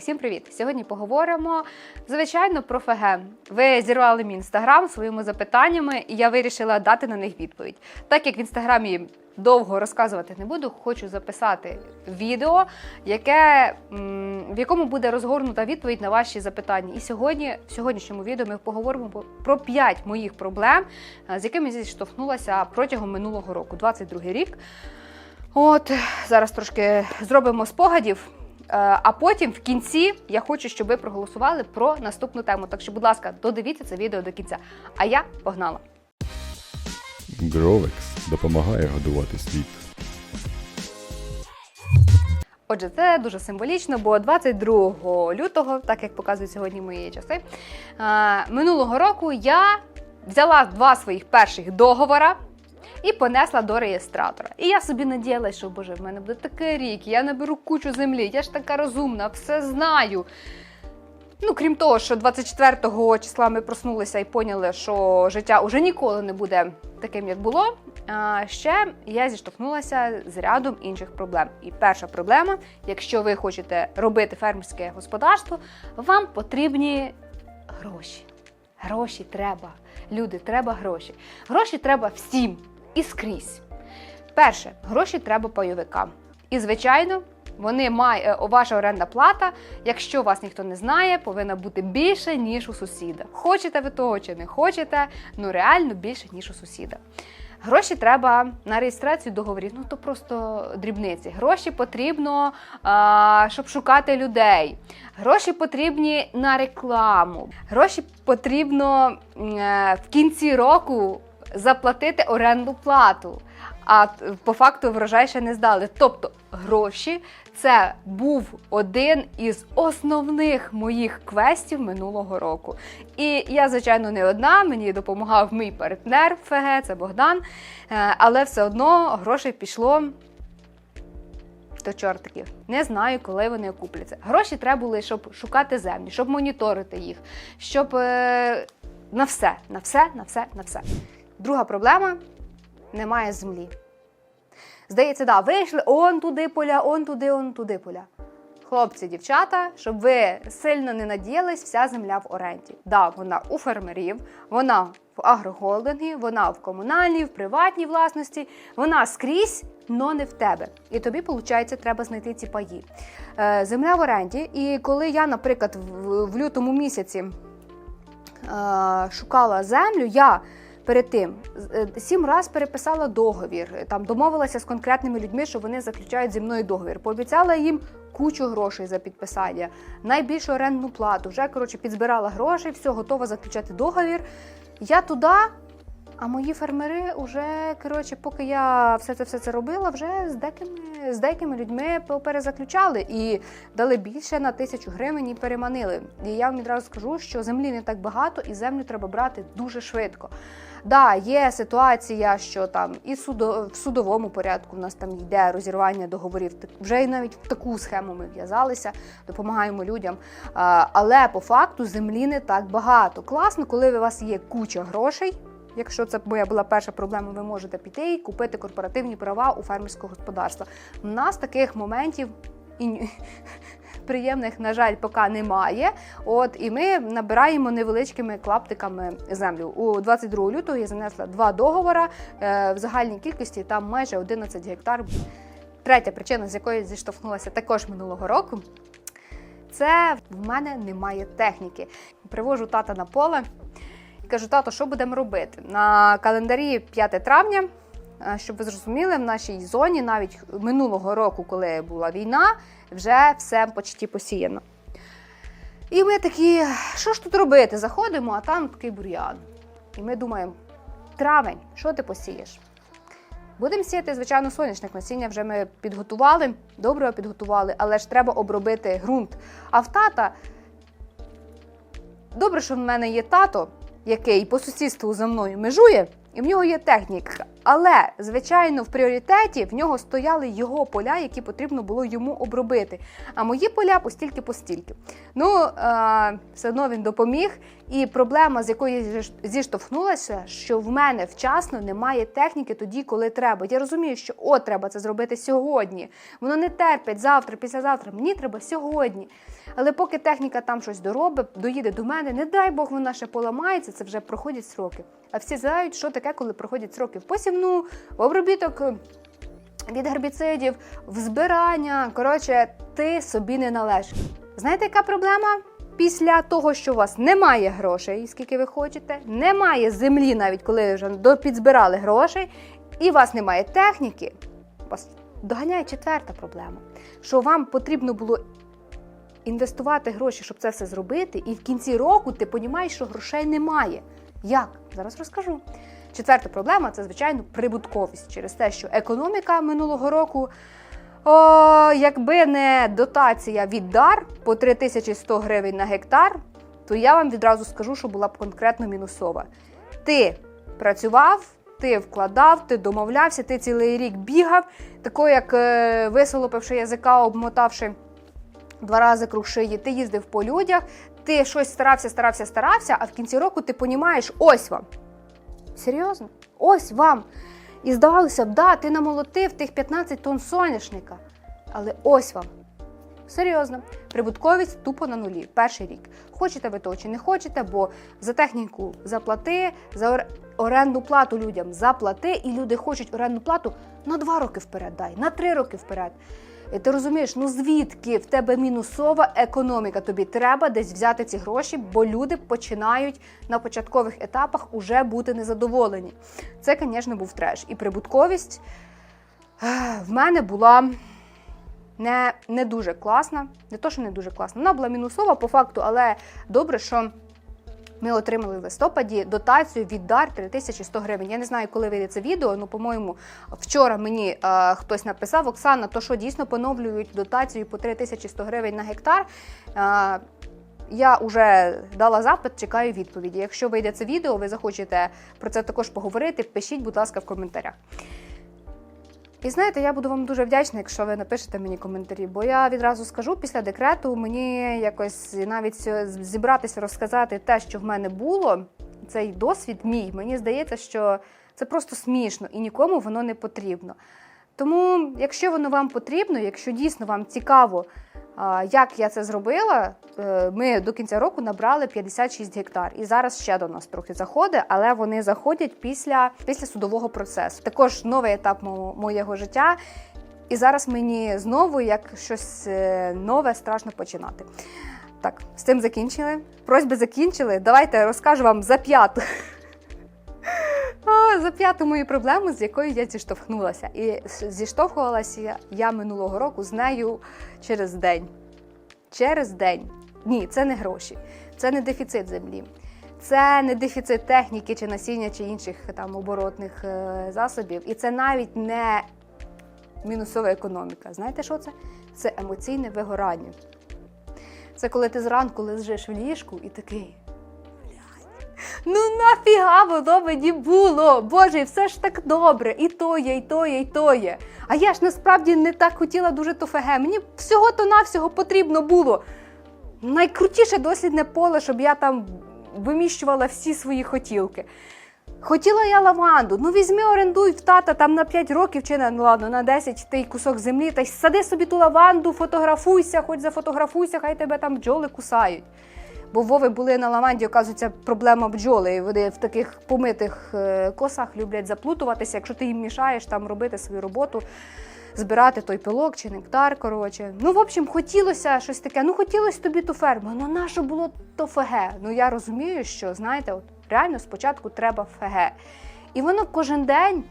Усім привіт! Сьогодні поговоримо звичайно про ФГ. Ви зірвали мій інстаграм своїми запитаннями, і я вирішила дати на них відповідь. Так як в інстаграмі довго розказувати не буду, хочу записати відео, яке, в якому буде розгорнута відповідь на ваші запитання. І сьогодні, в сьогоднішньому відео, ми поговоримо про 5 моїх проблем, е, з якими зіштовхнулася протягом минулого року, 22 рік. От зараз трошки зробимо спогадів. Е, А потім в кінці я хочу, щоб ви проголосували про наступну тему. Так що, будь ласка, додивіться це відео до кінця. А я погнала. Гровекс допомагає годувати світ. Отже, це дуже символічно, бо 22 лютого, так як показують сьогодні мої часи, е, минулого року я взяла два своїх перших договора. І понесла до реєстратора. І я собі надіялась, що боже, в мене буде такий рік, я наберу кучу землі, я ж така розумна, все знаю. Ну, крім того, що 24 числа ми проснулися і поняли, що життя уже ніколи не буде таким, як було. А ще я зіштовхнулася з рядом інших проблем. І перша проблема: якщо ви хочете робити фермерське господарство, вам потрібні гроші. Гроші треба. Люди, треба гроші. Гроші треба всім і скрізь. Перше, гроші треба пайовикам. І, звичайно, вони має, е, ваша орендна плата, якщо вас ніхто не знає, повинна бути більше, ніж у сусіда. Хочете ви того чи не хочете, ну реально більше, ніж у сусіда. Гроші треба на реєстрацію договорів, ну то просто дрібниці. Гроші потрібно, а, щоб шукати людей. Гроші потрібні на рекламу. Гроші потрібно м, е, в кінці року заплатити оренду плату. А по факту врожай ще не здали. Тобто гроші це був один із основних моїх квестів минулого року. І я, звичайно, не одна, мені допомагав мій партнер ФГ, це Богдан. Е, Але все одно грошей пішло до чортиків. Не знаю, коли вони окупляться. Гроші треба були, щоб шукати землі, щоб моніторити їх, щоб е, на все, на все, на все, на все. Друга проблема немає землі. Здається, да, вийшли он туди поля, он туди, он туди поля. Хлопці, дівчата, щоб ви сильно не надіялись, вся земля в оренді. Да, вона у фермерів, вона в агрохолдингі, вона в комунальній, в приватній власності, вона скрізь, но не в тебе. І тобі, виходить, треба знайти ці паї. Е, земля в оренді. І коли я, наприклад, в, лютому місяці е, шукала землю, я перед тим е, сім раз переписала договір, е, там домовилася з конкретними людьми, що вони заключають зі мною договір. Пообіцяла їм кучу грошей за підписання, найбільшу орендну плату. Вже коротше підзбирала гроші, все готова заключати договір. Я туди. А мої фермери вже, коротше, поки я все це все це робила, вже з деякими, з деякими людьми перезаключали і дали більше на тисячу гривень і переманили. І я вам відразу скажу, що землі не так багато, і землю треба брати дуже швидко. Да, є ситуація, що там і судо, в судовому порядку в нас там йде розірвання договорів. Вже і навіть в таку схему ми в'язалися, допомагаємо людям. Але по факту землі не так багато. Класно, коли у вас є куча грошей. Якщо це моя була перша проблема, ви можете піти і купити корпоративні права у фермерського господарства. У нас таких моментів і приємних, на жаль, поки немає. От і ми набираємо невеличкими клаптиками землю. У 22 лютого я занесла два договори е, в загальній кількості там майже 11 гектар. Третя причина, з якої зіштовхнулася також минулого року. Це в мене немає техніки. Привожу тата на поле кажу, тато, що будемо робити? На календарі 5 травня, е, щоб ви зрозуміли, в нашій зоні навіть минулого року, коли була війна, вже все почти посіяно. І ми такі, що ж тут робити? Заходимо, а там такий бур'ян. І ми думаємо, травень, що ти посієш? Будемо сіяти, звичайно, соняшник. Насіння вже ми підготували, добре підготували, але ж треба обробити ґрунт. А в тата добре, що в мене є тато, який по сусідству за мною межує, і в нього є техніка. Але, звичайно, в пріоритеті в нього стояли його поля, які потрібно було йому обробити. А мої поля постільки постільки. Ну, е, все одно він допоміг. І проблема, з якою зіштовхнулася, що в мене вчасно немає техніки тоді, коли треба. Я розумію, що о, треба це зробити сьогодні. Воно не терпить завтра, післязавтра. Мені треба сьогодні. Але поки техніка там щось доробить, доїде до мене, не дай Бог вона ще поламається, це вже проходять сроки. А всі знають, що таке, коли проходять сроки посівну, обробіток е, від гербіцидів, в збирання. Коротше, ти собі не належиш. Знаєте, яка проблема? Після того, що у вас немає грошей, скільки ви хочете, немає землі, навіть коли вже допідзбирали грошей, і у вас немає техніки, вас доганяє четверта проблема, що вам потрібно було інвестувати гроші, щоб це все зробити, і в кінці року ти розумієш, що грошей немає. Як? Зараз розкажу. Четверта проблема це, звичайно, прибутковість через те, що економіка минулого року, о, якби не дотація від дар по 3100 гривень на гектар, то я вам відразу скажу, що була б конкретно мінусова. Ти працював, ти вкладав, ти домовлявся, ти цілий рік бігав, тако як е, висолопивши язика, обмотавши два рази круг шиї, ти їздив по людях, ти щось старався, старався, старався, а в кінці року ти понімаєш, ось вам. Серйозно? Ось вам. І здавалося б, да, ти намолотив тих 15 тонн соняшника. Але ось вам. Серйозно, прибутковість тупо на нулі. Перший рік. Хочете ви то чи не хочете, бо за техніку заплати, за ор- орендну плату людям заплати, і люди хочуть орендну плату на два роки вперед дай, на три роки вперед. І ти розумієш, ну звідки в тебе мінусова економіка? Тобі треба десь взяти ці гроші, бо люди починають на початкових етапах уже бути незадоволені. Це, звісно, був треш. І прибутковість в мене була не, не дуже класна. Не то, що не дуже класна. Вона була мінусова по факту, але добре, що. Ми отримали в листопаді дотацію від дар 3100 гривень. Я не знаю, коли вийде це відео. Ну, по-моєму, вчора мені е, хтось написав Оксана, то що дійсно поновлюють дотацію по 3100 гривень на гектар. Е, я вже дала запит, чекаю відповіді. Якщо вийде це відео, ви захочете про це також поговорити, пишіть, будь ласка, в коментарях. І знаєте, я буду вам дуже вдячна, якщо ви напишете мені коментарі, бо я відразу скажу після декрету мені якось навіть зібратися, розказати те, що в мене було, цей досвід мій, мені здається, що це просто смішно і нікому воно не потрібно. Тому, якщо воно вам потрібно, якщо дійсно вам цікаво, як я це зробила, е, ми до кінця року набрали 56 гектар. І зараз ще до нас трохи заходить, але вони заходять після, після судового процесу. Також новий етап мого, моєго життя. І зараз мені знову як щось е, нове страшно починати. Так, з цим закінчили. Просьби закінчили. Давайте розкажу вам за п'яту. За п'яту мою проблему, з якою я зіштовхнулася. І зіштовхувалася я минулого року з нею через день. Через день. Ні, це не гроші, це не дефіцит землі, це не дефіцит техніки чи насіння чи інших там оборотних е, засобів. І це навіть не мінусова економіка. Знаєте, що це? Це емоційне вигорання. Це коли ти зранку лежиш в ліжку і такий. Ну нафіга воно мені було? Боже, все ж так добре, і то є, і то є, і то є. А я ж насправді не так хотіла дуже то феге. Мені всього-то навсього потрібно було. Найкрутіше дослідне поле, щоб я там виміщувала всі свої хотілки. Хотіла я лаванду. Ну візьми, орендуй в тата там на 5 років чи на ну, ладно, на 10 той кусок землі, та й сади собі ту лаванду, фотографуйся, хоч зафотографуйся, хай тебе там бджоли кусають. Бо Вови були на лаванді, оказується, проблема бджоли. І вони в таких помитих е, косах люблять заплутуватися. Якщо ти їм мішаєш там робити свою роботу, збирати той пилок чи нектар. Коротше. Ну, в общем, хотілося щось таке. Ну, хотілося тобі ту ферму. Ну, нащо було то феге? Ну, я розумію, що знаєте, от реально спочатку треба феге. І воно кожен день.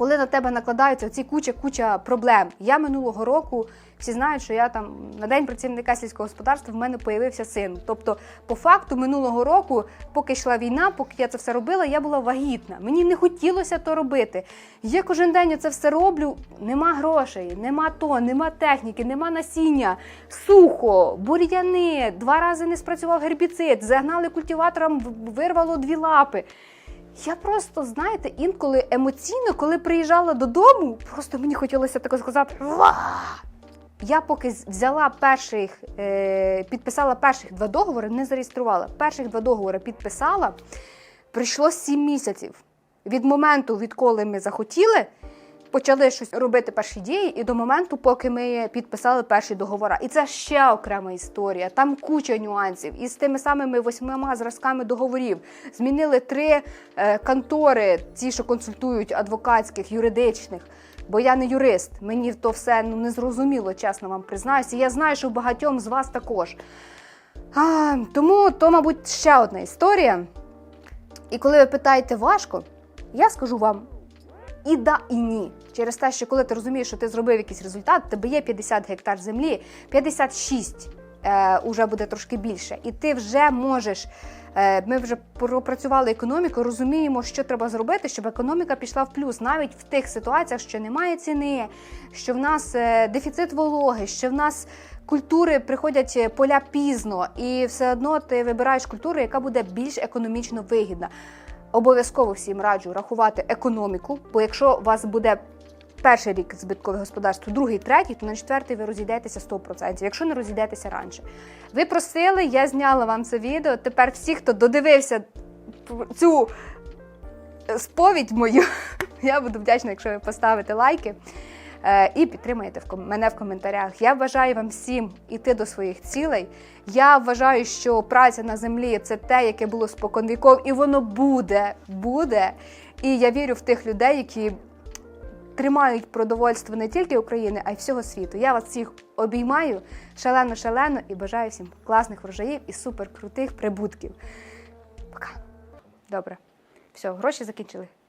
Коли на тебе накладаються ці куча-куча проблем. Я минулого року всі знають, що я там на день працівника сільського господарства в мене появився син. Тобто, по факту, минулого року, поки йшла війна, поки я це все робила, я була вагітна. Мені не хотілося то робити. Я кожен день це все роблю. Нема грошей, нема то, нема техніки, нема насіння, сухо, бур'яни, два рази не спрацював гербіцид, загнали культиватором, вирвало дві лапи. Я просто, знаєте, інколи емоційно, коли приїжджала додому, просто мені хотілося так сказати. «Ва!» Я поки взяла перших, е, підписала перших два договори, не зареєструвала. Перших два договори підписала, Прийшло сім місяців. Від моменту, відколи ми захотіли, почали щось робити перші дії, і до моменту, поки ми підписали перші договори. І це ще окрема історія. Там куча нюансів. І з тими самими восьмима зразками договорів змінили три е, контори, ті, що консультують адвокатських, юридичних. Бо я не юрист, мені то все ну, не зрозуміло, чесно вам признаюся. Я знаю, що багатьом з вас також. А, тому то, мабуть, ще одна історія. І коли ви питаєте важко, я скажу вам і да, і ні. Через те, що коли ти розумієш, що ти зробив якийсь результат, тебе є 50 гектар землі, 56 е, уже буде трошки більше, і ти вже можеш. е, Ми вже пропрацювали економіку, розуміємо, що треба зробити, щоб економіка пішла в плюс, навіть в тих ситуаціях, що немає ціни, що в нас е, дефіцит вологи, що в нас культури приходять е, поля пізно, і все одно ти вибираєш культуру, яка буде більш економічно вигідна. Обов'язково всім раджу рахувати економіку, бо якщо у вас буде перший рік збиткове господарство, другий, третій, то на четвертий ви розійдетеся 100%, якщо не розійдетеся раніше. Ви просили, я зняла вам це відео. Тепер всі, хто додивився цю сповідь мою, я буду вдячна, якщо ви поставите лайки. Е, І підтримаєте мене в коментарях. Я бажаю вам всім іти до своїх цілей. Я вважаю, що праця на землі це те, яке було споконвіков, і воно буде, буде. І я вірю в тих людей, які тримають продовольство не тільки України, а й всього світу. Я вас всіх обіймаю шалено-шалено і бажаю всім класних врожаїв і суперкрутих прибутків. Пока. Добре. Все, гроші закінчили.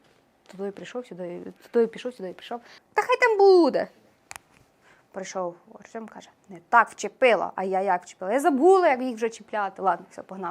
Туди прийшов, сюди, туди пішов, сюди пішов. Та хай там буде. Прийшов Артем, каже, не так вчепила, а я як вчепила. Я забула, як їх вже чіпляти. Ладно, все, погнали.